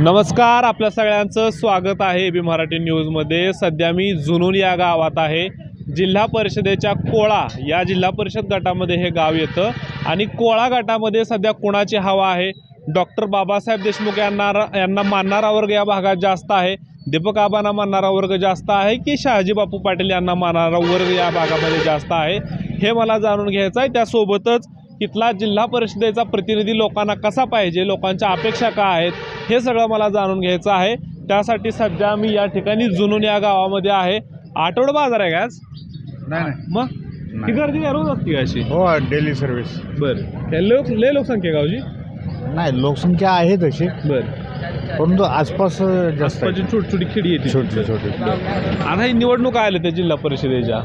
नमस्कार आपल्या सगळ्यांचं स्वागत आहे बी मराठी न्यूजमध्ये. सध्या मी जुनून या गावात आहे. जिल्हा परिषदेच्या कोळा या जिल्हा परिषद गटामध्ये हे गाव येतं. आणि कोळा गटामध्ये सध्या कोणाची हवा आहे? डॉक्टर बाबासाहेब देशमुख यांना यांना मानणारा वर्ग या भागात जास्त आहे. दीपक आबांना मानणारा वर्ग जास्त आहे की शहाजी बापू पाटील यांना मानणारा वर्ग या भागामध्ये जास्त आहे? हे मला जाणून घ्यायचं आहे. त्यासोबतच इथला जिल्हा परिषदेचा प्रतिनिधी लोकांना कसा पाहिजे लोकांच्या अपेक्षा काय आहेत हे सगळं मला जाणून घ्यायचं आहे. त्यासाठी सध्या मी या ठिकाणी जुनून या गावामध्ये आहे. आठवडा बाजार आहे का आज? नाही नाही. मग? ही गर्दी काय रोज असते का अशी? हो डेली सर्व्हिस. बरं. लोक लय लोकसंख्या आहे गावची? नाही लोकसंख्या आहे तशी. बरं. परंतु आसपास जास्त आहे. छोटी छोटी खेडी येते छोटी छोटी. आता ही निवडणूक आल्या त्या जिल्हा परिषदेच्या.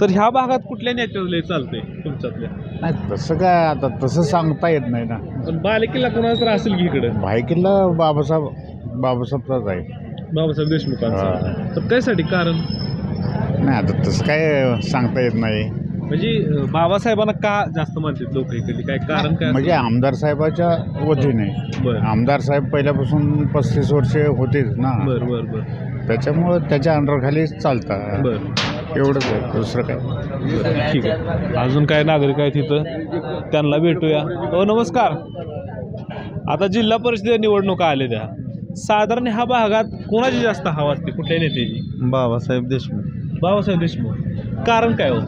तर ह्या भागात कुठल्या नेत्याला लय चालतंय तुमच्यातल्या? नाही तसं काय आता तसं सांगता येत नाही ना. पण बालेकिल्ला कोणाचा तर असेल की इकडं? भाईकिल्ला बाबासाहेब बाबासाहेबचाच आहे. बाबासाहेब देशमुखांचा. हा. तर कायसाठी कारण? नाही आता तसं काय सांगता येत नाही. म्हणजे अं, बाबासाहेबांना का जास्त मानतात लोक इकडे काय कारण काय म्हणजे आमदार साहेबाच्या वतीने. बर. आमदार साहेब पहिल्यापासून पस्तीस वर्षे होतेच ना. बर बर बर. त्याच्यामुळं त्याच्या अंडरखाली चालतात बर. एवढंच आहे दुसरं काय? ठीक आहे. अजून काय नागरिक आहेत तिथं त्यांना भेटूया. हो नमस्कार. आता जिल्हा परिषद निवडणुका आल्या त्या. साधारण ह्या भागात कोणाची जास्त हवा असते? कुठल्या नेत्याची? बाबासाहेब देशमुख. बाबासाहेब देशमुख. कारण काय हो?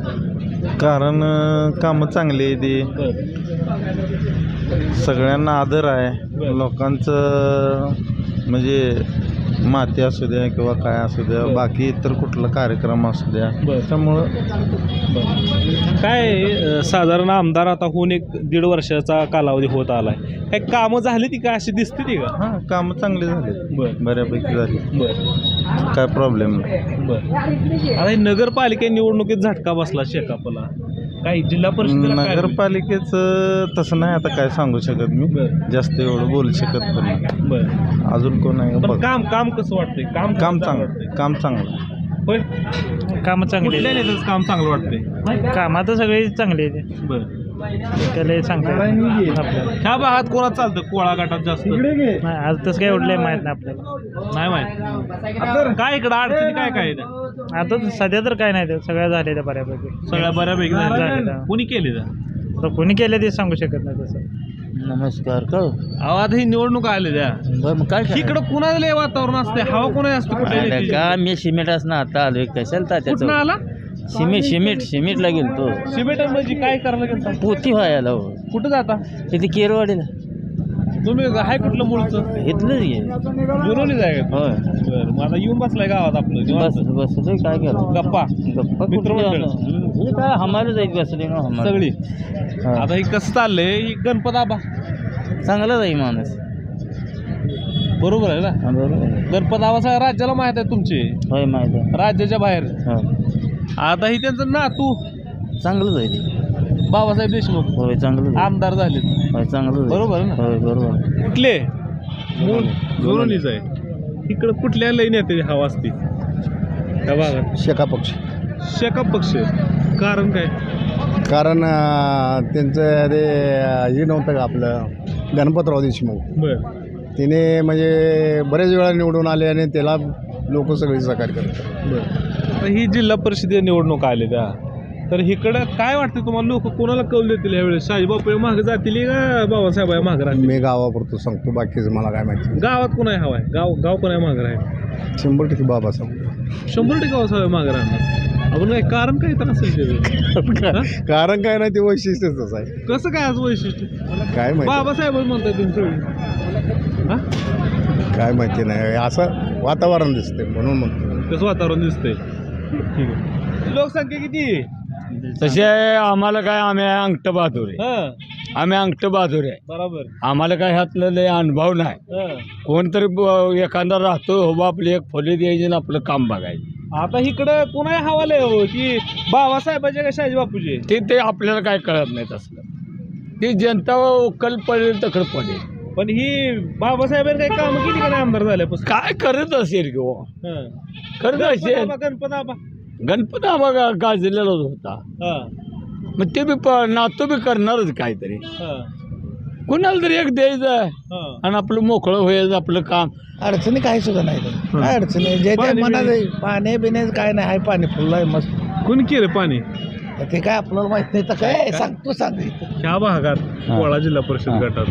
कारण कामं चांगली आहे ती सगळ्यांना आदर आहे. लोकांचं म्हणजे माती असू द्या किंवा काय असू द्या बरं. बाकी इतर कुठला कार्यक्रम असू द्या बरं. त्यामुळं काय अं, साधारण आमदार आता होऊन एक दीड वर्षाचा कालावधी होत आलाय. काय कामं झाली ती का? अशी दिसते ती का? हां कामं चांगली झाली. बर. बऱ्यापैकी झाली. बर. काय प्रॉब्लेम नाही. बर. आता हे नगरपालिका निवडणुकीत झटका बसला शेकापला. काही जिल्हा परिषदेला काय होईल? नगरपालिकेचं तसं नाही आता काय सांगू शकत मी. बरं. जास्त एवढं बोलू शकत पण नाही. बर. अजून कोण आहे? पण बघ. काम काम कसं वाटतंय? काम काम चांगलं वाटतंय? काम चांगलं. होय? कामं चांगली कुठल्या नेत्याचं काम चांगलं वाटतंय? कामं तर सगळी चांगली आहे बर. त्याला सांगता येत नाही आपल्याला. ह्या भागात कोणाच चालतं? कोळा गटात जास्त? नाही आज तसं काही उडलंय माहीत नाही आपल्याला. नाही माहीत. आता काय इकडं? अडचणी काय काय आहेत? आता तर सध्या तर काय नाही ते सगळ्या झाले त्या बऱ्यापैकी. सगळ्या बऱ्यापैकी. कोणी केले तर कोणी केलं ते सांगू शकत नाही तसं. नमस्कार का अहो आता ही निवडणूक आले बरं मग काय इकडं कुणाला लय वातावरण असते? हवा कोणा असते नेत्याची? का मी सिमेंट असं आता आलोय कशाला कुठनं त्याचं आला? सिमेंट सिमेंट सिमेंटला गेलतो. सिमेंट म्हणजे काय करायला गेलता? पोती व्हायला हो. कुठं जाता? तिथे केरवाडीला तुम्ही हाय कुठलं मूळचं? इथलंच घे जुनोली जाय होय. बरं मग आता येऊन बसलाय गावात आपलं बस निवांत. बसलोय काय केलं? गप्पा. गप्पा मित्रमंडळ. कुठली? हे काय हमारे जाईत बसले ना सगळी. हा. आता ही कसं चाललंय? ही गणपत आबा. चांगला जाई माणूस. बरोबर आहे ना? हा, बरोबर गणपत आबा सगळ्या राज्याला माहीत आहे तुमचे. होय माहिती आहे. राज्याच्या बाहेर. हो. आता ही त्यांचं ना तू चांगलं जाईल बाबासाहेब देशमुख. होय चांगलं आमदार झाले होय चांगलं बरोबर आहे ना? होय बरोबर. कुठले? मूळ आहे. इकडं कुठल्या लई नेते हवा असते? त्या भागात. शेका पक्ष. शेका पक्ष. कारण काय? कारण अं, त्यांचं ते अं, हे नव्हतं का आपलं? गणपतराव देशमुख. बर. तिने म्हणजे बरेच वेळा निवडून आले आणि त्याला लोक सगळे सहकार्य करतात. बर. ही जिल्हा परिषदे निवडणूक आले त्या तर इकडं काय वाटतं तुम्हाला? लोक कोणाला कौल देतील यावेळेस? शाजीबापू मागे जातील का बाबासाहेब मागे राहतील? मी गावापुरतं सांगतो बाकीचं मला काय माहिती गावात कोण आहे हवा आहे? गाव गाव कोण आहे मागे राहील शंभर टक्के बाबासाहेब. शंभर टक्के बाबासाहेब मागे राहणार. आपण काय कारण काय तर असेल हा? कारण काय नाही ते वैशिष्ट्यच आहे कसं काय आज वैशिष्ट्य? काय माहिती. बाबासाहेब म्हणताय तुम्ही सगळी. हा? काय माहिती नाही असं वातावरण दिसते म्हणून म्हणतो. कसं वातावरण दिसतंय. ठीक आहे. लोकसंख्या किती आहे? तसे आम्हाला काय आम्ही अंगठ बहादूर आहे. हा. आम्ही अंगठ बहादूर आहे. बरोबर. आम्हाला काय ह्यातलं लय अनुभव नाही. हा. कोणतरी ब- एखादा राहतो हो बा आपली एक खोली द्यायची आणि आपलं काम बघायचं. आता इकडं कोणा हवाले हो की बाबासाहेबाचे का शाहजी बापूचे? ते ते आपल्याला काय कळत नाही तसलं. ती जनता उकल पडेल तकड पडेल. पण ही बाबासाहेबांनी काही काम केली का नाही आमदार झाल्यापासून? काय करत असेल किंवा हा. करत असेल. गणपत आबा, गणपत आबा गणपती आम्हाला गाजलेलाच होता. हा. मग ते बी प नातो बी करणारच काहीतरी. हा. कुणाला तरी एक द्यायचं. आहे हा. आणि आपलं मोकळं व्हायचं आपलं काम. अडचणी काही सुद्धा नाही काय अडचणी? आहे? जे ते पाणी मनात बिणी? आहे. पाणी बिण्याचं काय नाही. आहे पाणी फुललं आहे मस्त. कोणी केलं पाणी? ते काय आपल्याला माहीत नाही. तर काय? सांगतो सांग ह्या भागात कोळा जिल्हा परिषद गटात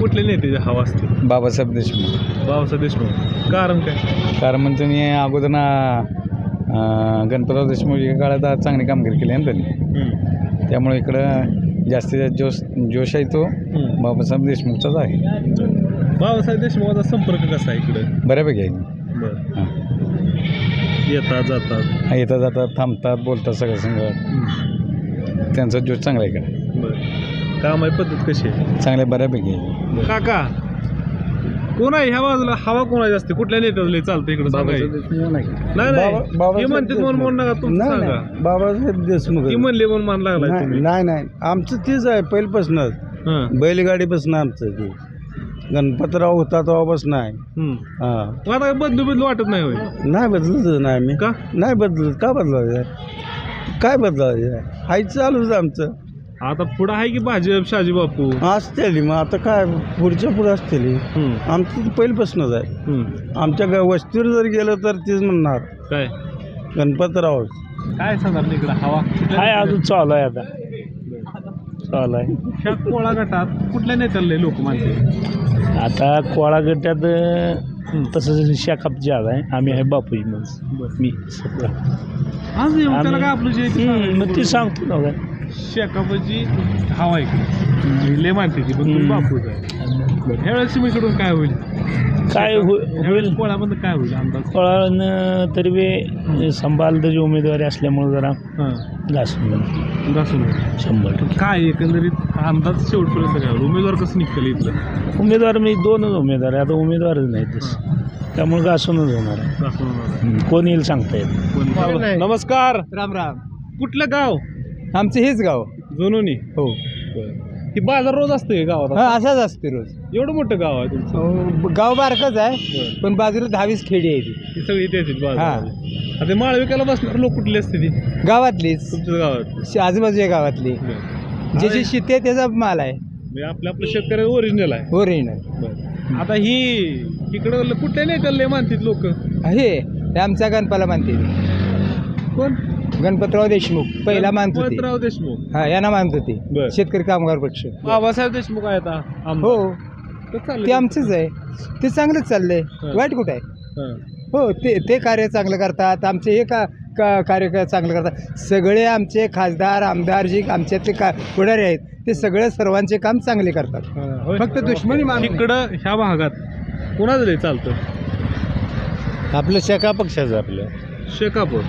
कुठले नेते हवा असते बाबासाहेब देशमुख. बाबासाहेब देशमुख. कारण काय? कारण म्हणजे त्यांनी अगोदर ना गणपतराव देशमुख या काळात चांगली कामगिरी केली आहे ना त्यांनी. त्यामुळे इकडं जास्तीत जास्त जोश जोश आहे तो. बाबासाहेब देशमुखचाच आहे. बाबासाहेब देशमुखाचा संपर्क कसा आहे इकडे? बऱ्यापैकी आहे. बर. येतात जातात येतात जातात थांबतात बोलतात सगळं संग त्यांचा जोश चांगला आहे इकडे. बर. काम आहे पद्धत कशी आहे? चांगल्या बऱ्यापैकी आहे. काका कोण आहे? ह्या बाजूला हवा कोणाची असते? कुठल्या नेत्याला चालतं इकडे सांगा. नाही. नाही हे म्हणते म्हणून म्हणून नका सांगा. बाबासाहेब देशमुख ती म्हणली म्हणून मान तुम्ही. नाही नाही. आमचं तीच आहे पहिल्यापासूनच. बैलगाडीपासून आमचं ते. गणपतराव होता तेव्हापासून आहे. हं. हां. मग आता बदलू बदलू वाटत नाही होय? नाही बदलत नाही आम्ही. का? नाही बदलत. का बदलायचं काय बदलायचं हाय चालूच आमचं. आता पुढं आहे की भाजप शाजी बापू? असतेली मग आता काय पुढच्या पुढे असतेली. आमचं तर पहिल्यापासूनच आहे. हं. आमच्या ग- वस्तीवर जर गेलं तर तीच म्हणणार. काय? गणपतराव. काय साधारण इकडे? हवा काय अजून चालू आहे आता. चालू आहे. ह्या कोळा गटात कुठल्या नेत्याला लोक मानते? आता कोळा गटात अं, तसं शाखा ज्यादा आहे. आम्ही आहे बापूजी मग मी सगळं. आज त्याला काय आपलं जे ते हम्म, मग ते सांगतो ना. काय शेकापची हवा इकडे. लय मानते ती पण. बापूच आहे ह्या वेळेस इकडून काय होईल? काय हो- ह्यावेळेस होईल? कोळामध्ये काय होईल अंदाज? कोळानं तरी बी संभालदाची उमेदवारी असल्यामुळे जरा घासून. घासून शंभर टक्के. काय एकंदरीत अंदाज शेवटपर्यंत काय होईल? उमेदवार कसं निघतील इथलं? उमेदवार मी दोनच उमेदवार आहे. आता उमेदवारच नाही तस. त्यामुळे घासूनच होणार आहे. आहे. कोण येईल सांगता येत कोण- नमस्कार. राम राम. कुठलं गाव? आमचं हेच गाव. जुनोनी? हो. ही बाजार रोज असते गावात? हा असाच असते रोज. एवढं मोठं गाव आहे तुमचं? अहो, गाव बारकच आहे बरं. पण बाजूला दहावीस खेडी आहे ती. ही सगळी इथे बाजार आता माळविकाला बसणार लोक कुठले असते ती गावातलीच. तुमच्या गावात श- आजूबाजूच्या गावातली. ज्याची शेती आहे त्याचा माल आहे. म्हणजे आपलं आपलं शेतकरी ओरिजिनल आहे. हो रेन आता ही इकडं कुठल्या नेत्याला लय मानतात लोक? हे ते आमच्या गणपाला मानते कोण? गणपतराव देशमुख पहिला मानत होते गणपतराव देशमुख हा यांना मानत होते बरं. शेतकरी कामगार पक्ष बाबासाहेब देशमुख आहेत हा, आमदार. हो तर चालेल. ते आमचंच आहे ते चांगलंच चाललंय हा. वाईट कुठं आहे हा. हो ते ते कार्य चांगलं करतात आमचे हे का का कार्य क- चांगलं करतात सगळे आमचे खासदार आमदार जे आमच्यातले का पुढारी आहेत ते सगळे सर्वांचे काम चांगले करतात हा, होय. फक्त दुश्मनी नये. इकडं ह्या भागात कोणाचं लय चालतं आपलं शाखा पक्षाचं आपलं शेकापूर.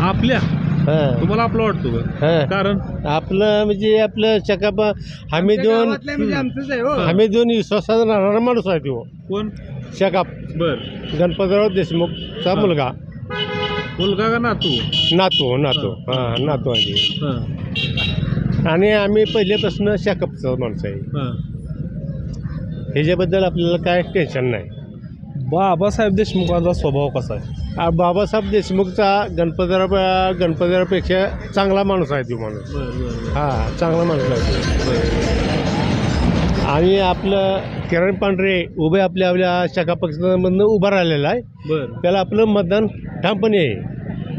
आपल्या. तुम्हाला आपलं वाटतो का कारण? आपलं म्हणजे आपलं चकाप हमी देऊन म्हणजे आहे हो. हमी देऊन विश्वासाचा राहणारा माणूस आहे तो. कोण? शकाप. बर. गणपतराव देशमुखचा हा. मुलगा. मुलगा का नातू? नातू नातू. हां नातू आहे. हा, आणि आम्ही पहिल्यापासून शकापचा माणूस आहे. हा. ह्याच्याबद्दल आपल्याला काय टेन्शन नाही. बाबासाहेब देशमुखांचा स्वभाव कसा आहे? आ, बाबासाहेब देशमुखचा गणपतराव गणपतरावपेक्षा चांगला माणूस आहे तो माणूस. हां चांगला माणूस आहे तो. आणि आपलं किरण पांढरे उभे आपल्या आपल्या शाखा पक्षामधनं उभा राहिलेला आहे. बर. त्याला आपलं मतदान ठामपणे आहे.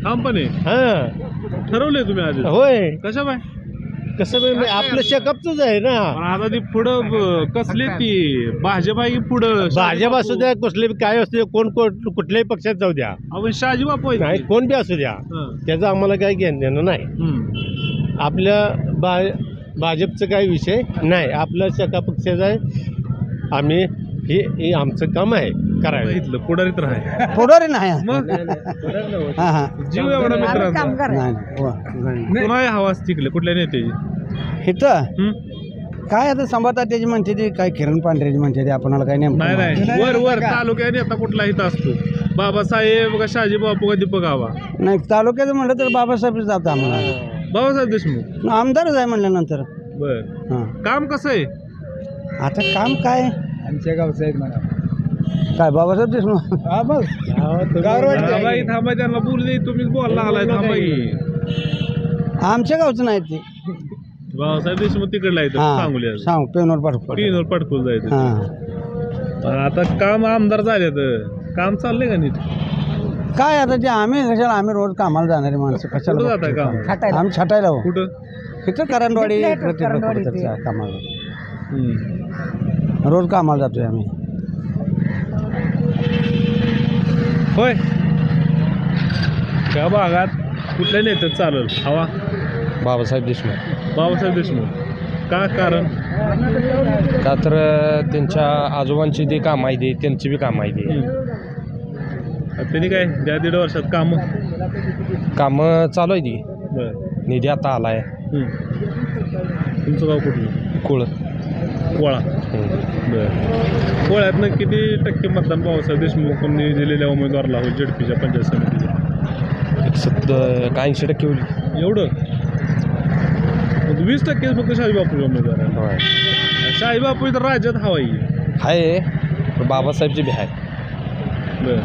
ठामपणे? हां. ठरवलंय तुम्ही आधी? होय. कशा बाय कसं म्हणजे आपलं शेकअपचंच आहे ना. पण आता ती पुढं ब- कसली ती भाजप आहे की पुढं? भाजप असू द्या कुठले बी काय असू द्या कोण कोण कुठल्याही पक्षात जाऊ द्या. आपण शहाजी बापू नाही कोण बी असू द्या. हं. त्याचं आम्हाला काही घेणं देणं नाही. हं. आपल्या बा भाजपचं काही विषय नाही. आपल्या शाखा पक्षाचा आहे. आम्ही हे हे आमचं काम आहे करायला. इथलं पुढारी तर आहे. पुढारी नाही. मग? हां हां. जीव एवढा मित्रांचा. नाही कुणा हवा तिकडे? कुठल्या नेत्याची इथं? हं? काय आता संभाता त्याची म्हणते ते काय किरण पांढरेची म्हणते ते आपणाला काय नेमकं नाही माहीत. नाही वर वर तालुक्यात नेता कुठला इथं असतो? बाबासाहेब का शहाजी बापू का दीपक आबा? नाही तालुक्याचं म्हणलं तर बाबासाहेब जातं आम्हाला. बाबासाहेब देशमुख. आमदारच आहे म्हणल्यानंतर. बर. हां. काम कसं आहे? आता काम काय? आमच्या गावचं आहेत म्हणा. काय बाबासाहेब देशमुख? हा बघ. थांबाई थांबाई त्यांना बोलले तुम्हीच बोलला आलाय थांबाई आमच्या गावचं नाही ते. बाबासाहेब देशमुख तिकडला येतं सांगली सांग पेनवर पाठव. तीनवर पटकून जायचं हां. पण आता काम आमदार झाले तर काम चाललंय का नीट? काय आता ते आम्ही कशाला आम्ही रोज कामाला जाणारी माणसं कुठं कशाला जाताय काम? आम्ही छटायला हो कुठं? इथं करंडवाडी कामाला. हम्म. रोज कामाला जातोय आम्ही होय. त्या भागात कुठल्या नेत्यात चालेल? हवा? बाबासाहेब देशमुख. बाबासाहेब देशमुख. का कारण? का तर त्यांच्या आजोबांची जी काम आहे ती त्यांची बी काम आहे ती त्यांनी काय द्या दीड वर्षात काम? कामं चालू आहे ती बर. निधी आता आलाय. तुमचं गाव कुठलं? कुळ कोळा बर. कोळ्यातनं किती टक्के मतदान बाबासाहेब देशमुखांनी दिलेल्या उमेदवाराला होईल जेडपीच्या पंचायत समितीच्या एक सत्तर ऐंशी टक्के होईल. एवढं? मग वीस टक्के फक्त शाही बापू उमेदवार आहे होय. शाही बापू तर राज्यात हवाई आहे. बाबासाहेबची बी आहे बर.